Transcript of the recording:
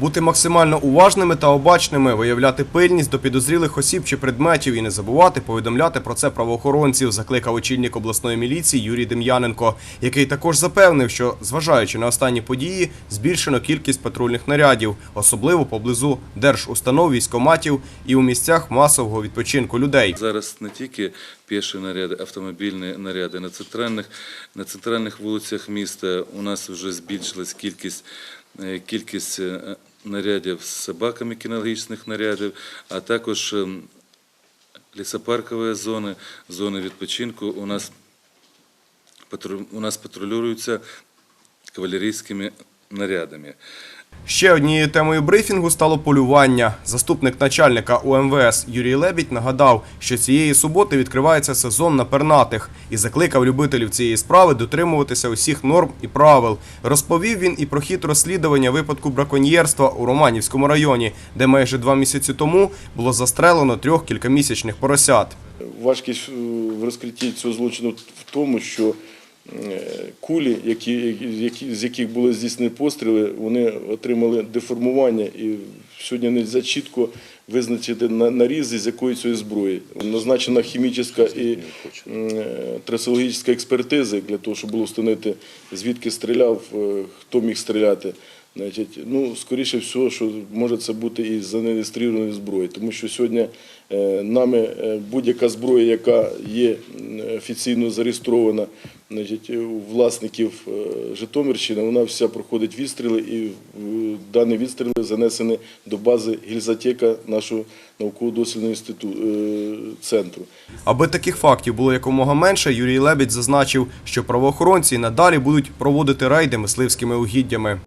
Бути максимально уважними та обачними, виявляти пильність до підозрілих осіб чи предметів і не забувати повідомляти про це правоохоронців, закликав очільник обласної міліції Юрій Дем'яненко, який також запевнив, що, зважаючи на останні події, збільшено кількість патрульних нарядів, особливо поблизу держустанов, військоматів і у місцях масового відпочинку людей. Зараз не тільки піші наряди, автомобільні наряди. На центральних, на центральних вулицях міста у нас вже збільшилась кількість, е, кількість е, нарядів з собаками, кінологічних нарядів, а також ем, лісопаркові зони, зони відпочинку. У нас, у нас патрулюються кавалерійськими нарядами. Ще однією темою брифінгу стало полювання. Заступник начальника УМВС Юрій Лебідь нагадав, що цієї суботи відкривається сезон на пернатих і закликав любителів цієї справи дотримуватися усіх норм і правил. Розповів він і про хід розслідування випадку браконьєрства у Романівському районі, де майже два місяці тому було застрелено трьох кількомісячних поросят. Важкість е, в розкритті цього злочину в тому, що кулі, які, які, з яких були здійснені постріли, вони отримали деформування і сьогодні не чітко визначити на- нарізи, з якої цієї зброї. Назначена хімічна і е, трасологічна експертиза для того, щоб було встановити, звідки стріляв, е, хто міг стріляти. Значить, ну, скоріше всього, що може це бути і за нереєстрованої зброї, тому що сьогодні е, нами е, будь-яка зброя, яка є офіційно зареєстрована значить, у власників е, Житомирщини, вона вся проходить відстріли, і е, дані відстріли занесені до бази гільзотека нашого науково-дослідного інституту е, центру. Аби таких фактів було якомога менше, Юрій Лебідь зазначив, що правоохоронці надалі будуть проводити рейди мисливськими угіддями.